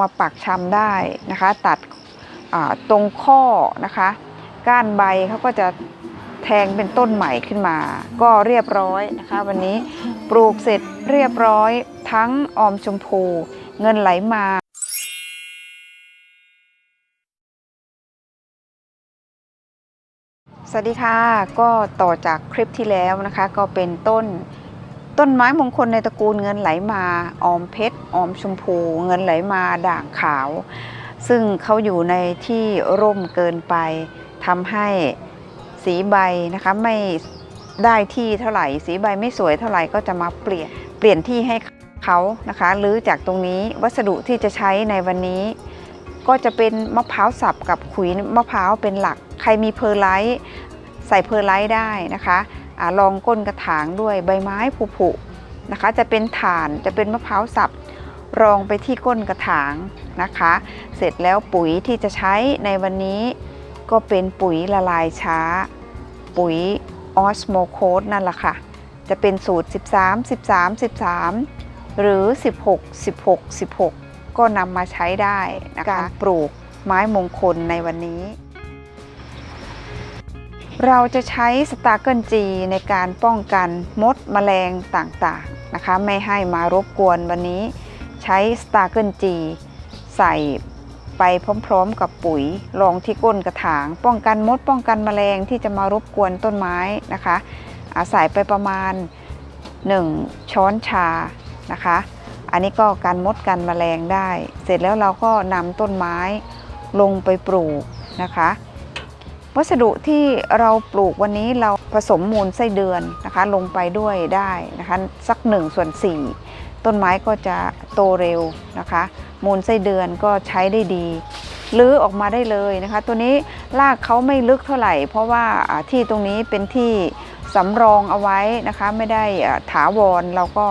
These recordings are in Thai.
มาปักชำได้นะคะ ตัดตรงข้อนะคะ ก้านใบเขาก็จะแทงเป็นต้นใหม่ขึ้นมา ก็เรียบร้อยนะคะ วันนี้ปลูกเสร็จเรียบร้อยทั้งออมชมพู เงินไหลมาสวัสดีค่ะ ก็ต่อจากคลิปที่แล้วนะคะ ก็เป็นต้น ต้นไม้มงคลในตระกูลเงินไหลมาออมเพชรออมชมพู เงินไหลมาด่างขาว ซึ่งเขาอยู่ในที่ร่มเกินไปทำให้สีใบนะคะไม่ได้ที่เท่าไหร่ สีใบไม่สวยเท่าไหร่ก็จะมาเปลี่ยนเปลี่ยนที่ให้เขานะคะหรือจากตรงนี้วัสดุที่จะใช้ในวันนี้ ก็จะเป็นมะพร้าวสับกับขุยมะพร้าวเป็นหลัก ใครมีเพอร์ไลท์ใส่เพอร์ไลท์ได้นะคะ อาลองก้นกระถางด้วยใบไม้ผุๆนะคะ จะเป็นฐานจะเป็นมะพร้าวสับรองไปที่ก้นกระถางนะคะ เสร็จแล้วปุ๋ยที่จะใช้ในวันนี้ก็เป็นปุ๋ยละลายช้า ปุ๋ยออสโมโคสนั่นแหละค่ะ จะเป็นสูตร 13 13 13 หรือ 16 16 16 ก็นำมาใช้ได้นะคะ การปลูกไม้มงคลในวันนี้ เราจะใช้สตาร์เกิลจีในการป้องกันมดแมลงต่างๆนะคะ ไม่ให้มารบกวนวันนี้ ใช้สตาร์เกิลจีใส่ไปพร้อมๆ กับปุ๋ยรองที่ก้นกระถาง ป้องกันมดป้องกันแมลงที่จะมารบกวนต้นไม้นะคะ อาศัยไปประมาณ 1 ช้อนชานะคะ อันนี้ก็การมดกันแมลงได้ เสร็จแล้วเราก็นำต้นไม้ลงไปปลูกนะคะ วัสดุที่เราปลูกวันนี้เราผสมมูลไส้เดือนนะคะ ลงไปด้วยได้นะคะสัก1ส่วน4ต้นไม้ก็จะโตเร็วนะคะ มูลไส้เดือนก็ใช้ได้ดีลื้อออกมาได้เลยนะคะ ตัวนี้รากเขาไม่ลึกเท่าไหร่ เพราะว่าที่ตรงนี้เป็นที่สำรองเอาไว้นะคะ ไม่ได้ถาวรเราก็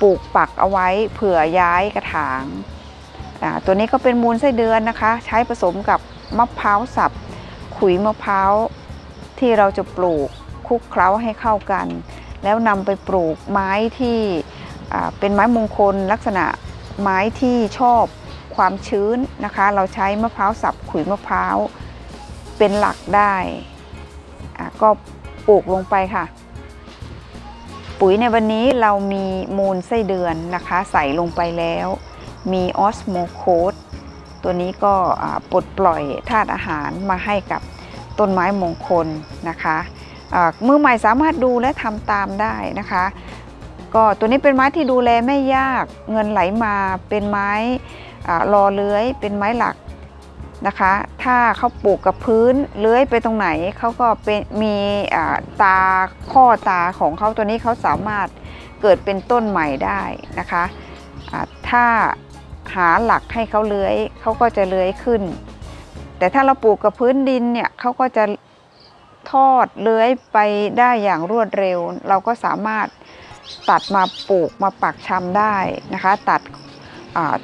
ปลูกปักเอาไว้เผื่อย้ายกระถางตัวนี้ก็เป็นมูลไส้เดือนนะคะ ใช้ผสมกับมะพร้าวสับ ขุยมะพร้าวที่เราจะปลูกคลุกเคล้าให้เข้ากัน แล้วนำไปปลูกไม้ที่เป็นไม้มงคลลักษณะไม้ที่ชอบความชื้นนะคะ เราใช้มะพร้าวสับขุยมะพร้าวเป็นหลักได้ก็ปลูกลงไปค่ะ ปุ๋ยในวันนี้เรามีมูลไส้เดือนนะคะ ใส่ลงไปแล้ว มีออสโมโคส ตัวนี้ก็ปลดปล่อยธาตุอาหารมาให้กับต้นไม้มงคลนะคะอ่ามือใหม่สามารถดูและทำตามได้นะคะ ก็ตัวนี้เป็นไม้ที่ดูแลไม่ยากเงินไหลมาเป็นไม้รอเลื้อย เป็นไม้หลักนะคะ ถ้าเขาปลูกกับพื้นเลื้อยไปตรงไหนเขาก็เป็นมีตาข้อตาของเขาตัวนี้เขาสามารถเกิดเป็นต้นใหม่ได้นะคะถ้า หาหลักให้เขาเลื้อยเขาก็จะเลื้อยขึ้น แต่ถ้าเราปลูกกับพื้นดินเนี่ยเขาก็จะทอดเลื้อยไปได้อย่างรวดเร็ว เราก็สามารถตัดมาปลูกมาปักชำได้นะคะ ตัด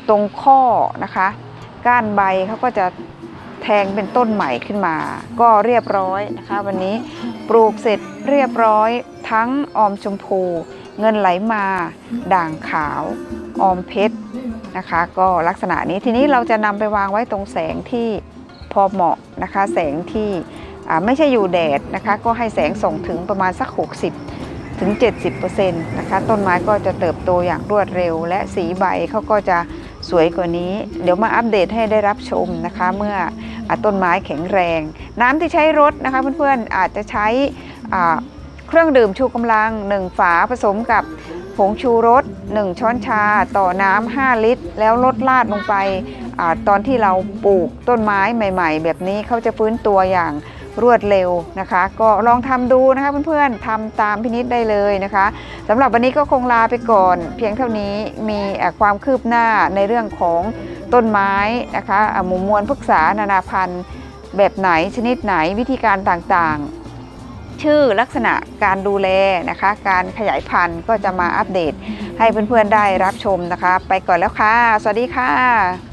ตรงข้อนะคะ ก้านใบเขาก็จะแทงเป็นต้นใหม่ขึ้นมา ก็เรียบร้อยนะคะ วันนี้ปลูกเสร็จเรียบร้อย ทั้งออมชมพู เงินไหลมา ด่างขาว ออมเพชร นะคะ ก็ลักษณะนี้ทีนี้เราจะนำไปวางไว้ตรงแสงที่พอเหมาะนะคะ แสงที่ไม่ใช่อยู่แดดนะคะ ก็ให้แสงส่งถึงประมาณสัก 60ถึง70%นะคะ ต้นไม้ก็จะเติบโตอย่างรวดเร็ว และสีใบเขาก็จะสวยกว่านี้ เดี๋ยวมาอัปเดตให้ได้รับชมนะคะ เมื่ออต้นไม้แข็งแรง น้ำที่ใช้รดนะคะ เพื่อนๆอาจจะใช้เครื่องดื่มชูกำลัง1ฝาผสมกับผงชูรส 1 ช้อนชาต่อน้ำ5ลิตร แล้วลดลาดลงไปอตอนที่เราปลูกต้นไม้ใหม่ ๆ แบบนี้เขาจะฟื้นตัวอย่างรวดเร็วนะคะ ก็ลองทำดูนะคะเพื่อนๆทำตามพินิษได้เลยนะคะสำหรับวันนี้ก็คงลาไปก่อน เพียงเท่านี้มีความคืบหน้าในเรื่องของต้นไม้นะคะอะหมู่มวลพฤกษานานาพันธุ์ แบบไหนชนิดไหนวิธีการต่างๆ ชื่อลักษณะการดูแลนะคะ การขยายพันธุ์ก็จะมาอัปเดตให้เพื่อนๆได้รับชมนะคะ ไปก่อนแล้วค่ะ สวัสดีค่ะ